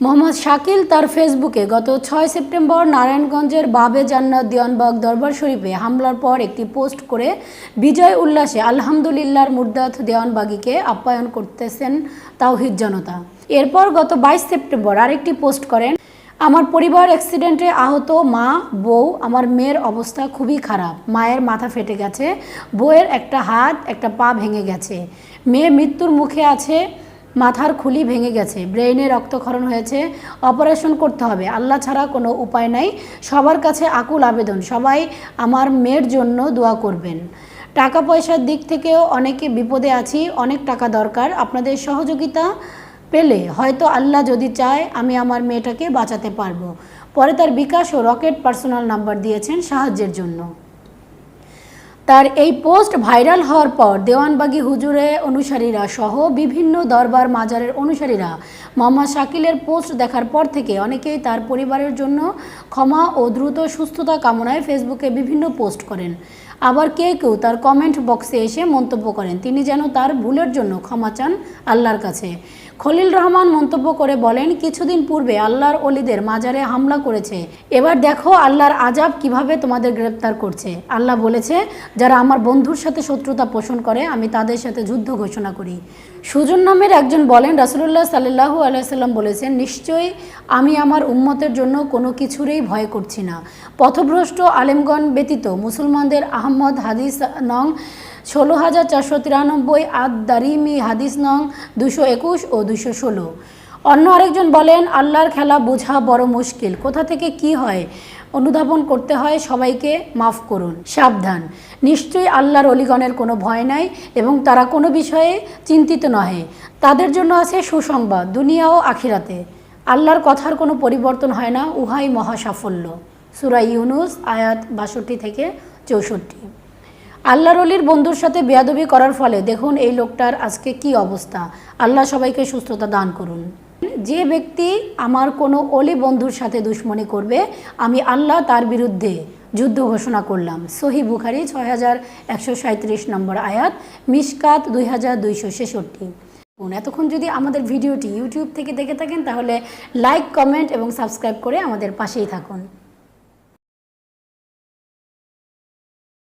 মোহাম্মদ শাকিল তার ফেসবুকে গত ছয় সেপ্টেম্বর নারায়ণগঞ্জের বাবে জান্নাত দিওয়ানবাগ দরবার শরীফে হামলার পর একটি পোস্ট করে বিজয় উল্লাসে আলহামদুলিল্লাহর মুরদাত দেওয়ানবাগিকে আপ্যায়ন করতেছেন তাওহিদ জনতা। এরপর গত বাইশ সেপ্টেম্বর আরেকটি পোস্ট করেন, আমার পরিবার অ্যাক্সিডেন্টে আহত মা, বউ, আমার মেয়ের অবস্থা খুবই খারাপ। মায়ের মাথা ফেটে গেছে, বউয়ের একটা হাত, একটা পা ভেঙে গেছে। মেয়ে মৃত্যুর মুখে আছে মাথার খুলি ভেঙে গেছে। ব্রেইনে রক্তক্ষরণ হয়েছে। অপারেশন করতে হবে। আল্লাহ ছাড়া কোনো উপায় নাই। সবার কাছে আকুল আবেদন। সবাই আমার মেয়ের জন্য দোয়া করবেন। টাকা পয়সার দিক থেকেও অনেকে বিপদে আছি। অনেক টাকা দরকার। আপনাদের সহযোগিতা পেলে হয়তো আল্লাহ যদি চায়, আমি আমার মেয়েটাকে বাঁচাতে পারব। পরে তার বিকাশ ও রকেট পার্সোনাল নাম্বার দিয়েছেন সাহায্যের জন্য। তার এই পোস্ট ভাইরাল হওয়ার পর দেওয়ানবাগি হুজুরে অনুসারীরা সহ বিভিন্ন দরবার মাজারের অনুসারীরা মোহাম্মদ শাকিলের পোস্ট দেখার পর থেকে অনেকেই তার পরিবারের জন্য ক্ষমা ও দ্রুত সুস্থতা কামনায় ফেসবুকে বিভিন্ন পোস্ট করেন। আবার কেউ কেউ তার কমেন্ট বক্সে এসে মন্তব্য করেন, তিনি যেন তার ভুলের জন্য ক্ষমা চান আল্লাহর কাছে। খলিল রহমান মন্তব্য করে বলেন, কিছুদিন পূর্বে আল্লাহর অলিদের মাজারে হামলা করেছে। এবার দেখো আল্লাহর আজাব কীভাবে তোমাদের গ্রেপ্তার করছে। আল্লাহ বলেছে, যারা আমার বন্ধুর সাথে শত্রুতা পোষণ করে, আমি তাদের সাথে যুদ্ধ ঘোষণা করি। সুজন নামের একজন বলেন, রাসুলুল্লাহ সাল্লাহু আলাইসাল্লাম বলেছেন, নিশ্চয়ই আমি আমার উম্মতের জন্য কোনো কিছুরই ভয় করছি না। পথভ্রষ্ট আলেমগণ ব্যতীত মুসলমানদের আহমদ হাদিস নং ষোলো হাজার চারশো তিরানব্বই আদ দারিমি হাদিস নং দুশো একুশ ও দুশো ষোলো। অন্য আরেকজন বলেন, আল্লাহর খেলা বোঝা বড় মুশকিল। কোথা থেকে কি হয়? অনুধাবন করতে হয়, সবাইকে মাফ করুন, সাবধান। নিশ্চয়ই আল্লাহর অলিগণের কোনো ভয় নাই এবং তারা কোনো বিষয়ে চিন্তিত নহে। তাদের জন্য আছে সুসংবাদ, দুনিয়া ও আখিরাতে। আল্লাহর কথার কোনো পরিবর্তন হয় না, উহাই মহা সাফল্য সুরা ইউনুস, আয়াত বাষট্টি থেকে চৌষট্টি। আল্লাহর অলির বন্ধুর সাথে বেয়াদবি করার ফলে দেখুন এই লোকটার আজকে কি অবস্থা। আল্লাহ সবাইকে সুস্থতা দান করুন। যে ব্যক্তি আমার কোনো অলি বন্ধুর সাথে দুশ্মনী করবে, আমি আল্লাহ তার বিরুদ্ধে যুদ্ধ ঘোষণা করলাম। সহি বুখারি ছয় হাজার একশো নম্বর আয়াত, মিসকাত দুই হাজার দুইশো ছেষট্টি। এতক্ষণ যদি আমাদের ভিডিওটি ইউটিউব থেকে দেখে থাকেন, তাহলে লাইক, কমেন্ট এবং সাবস্ক্রাইব করে আমাদের পাশেই থাকুন।